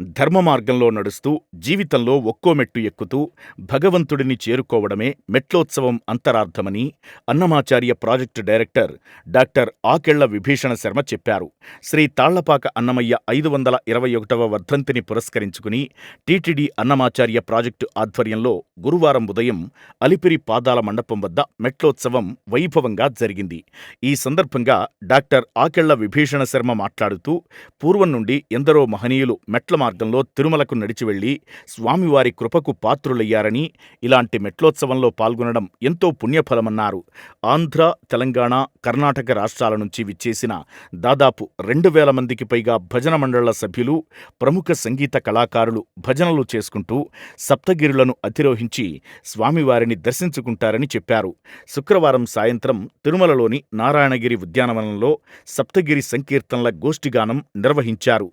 ధర్మ మార్గంలో నడుస్తూ జీవితంలో ఒక్కో మెట్టు ఎక్కుతూ భగవంతుడిని చేరుకోవడమే మెట్లోత్సవం అంతరార్థమని Annamacharya project director doctor Akella Vibhishana Sharma చెప్పారు. శ్రీ తాళ్ళపాక అన్నమయ్య ఐదు వందల ఇరవై ఒకటవ వర్ధంతిని పురస్కరించుకుని టీటీడీ అన్నమాచార్య ప్రాజెక్టు ఆధ్వర్యంలో గురువారం ఉదయం అలిపిరి పాదాల మండపం వద్ద మెట్లోత్సవం వైభవంగా జరిగింది. ఈ సందర్భంగా డాక్టర్ ఆకెళ్ళ విభీషణ శర్మ మాట్లాడుతూ పూర్వం నుండి ఎందరో మహనీయులు మెట్ల మార్గంలో తిరుమలకు నడిచి వెళ్ళి స్వామివారి కృపకు పాత్రులయ్యారని ఇలాంటి మెట్లోత్సవంలో పాల్గొనడం ఎంతో పుణ్యఫలమన్నారు. ఆంధ్ర తెలంగాణ కర్ణాటక రాష్ట్రాల నుంచి విచ్చేసిన దాదాపు రెండు వేల మందికి పైగా భజన మండళ్ళ సభ్యులు ప్రముఖ సంగీత కళాకారులు భజనలు చేసుకుంటూ సప్తగిరులను అధిరోహించి స్వామివారిని దర్శించుకుంటారని చెప్పారు. శుక్రవారం సాయంత్రం తిరుమలలోని నారాయణగిరి ఉద్యానవనంలో సప్తగిరి సంకీర్తనల గోష్ఠిగానం నిర్వహించారు.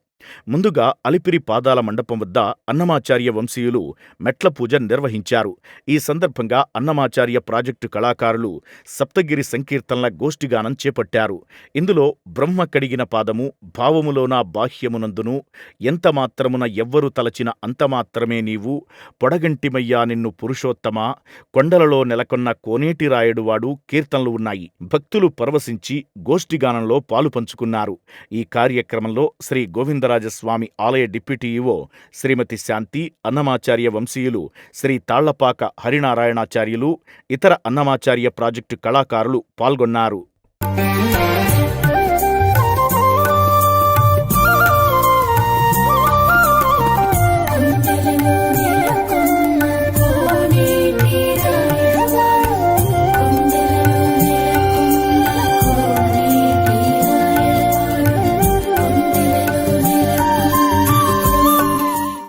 ముందుగా అలిపిరి పాదాల మండపం వద్ద అన్నమాచార్య వంశీయులు మెట్ల పూజ నిర్వహించారు. ఈ సందర్భంగా అన్నమాచార్య ప్రాజెక్టు కళాకారులు సప్తగిరి సంకీర్తనల గోష్ఠిగానం చేపట్టారు. ఇందులో బ్రహ్మ కడిగిన పాదము భావములోన బాహ్యమునందును ఎంత మాత్రమున ఎవ్వరు తలచిన అంతమాత్రమే నీవు పొడగంటిమయ్యా నిన్ను పురుషోత్తమా కొండలలో నెలకొన్న కోనేటి రాయుడువాడు కీర్తనలు ఉన్నాయి. భక్తులు పరవశించి గోష్ఠిగానంలో పాలు పంచుకున్నారు. ఈ కార్యక్రమంలో శ్రీ గోవింద వెంకటరాజస్వామి ఆలయ deputy E O Shrimati Shanti Annamacharya వంశీయులు Shri Tallapaka Harinarayanacharyulu ఇతర అన్నమాచార్య ప్రాజెక్టు కళాకారులు పాల్గొన్నారు.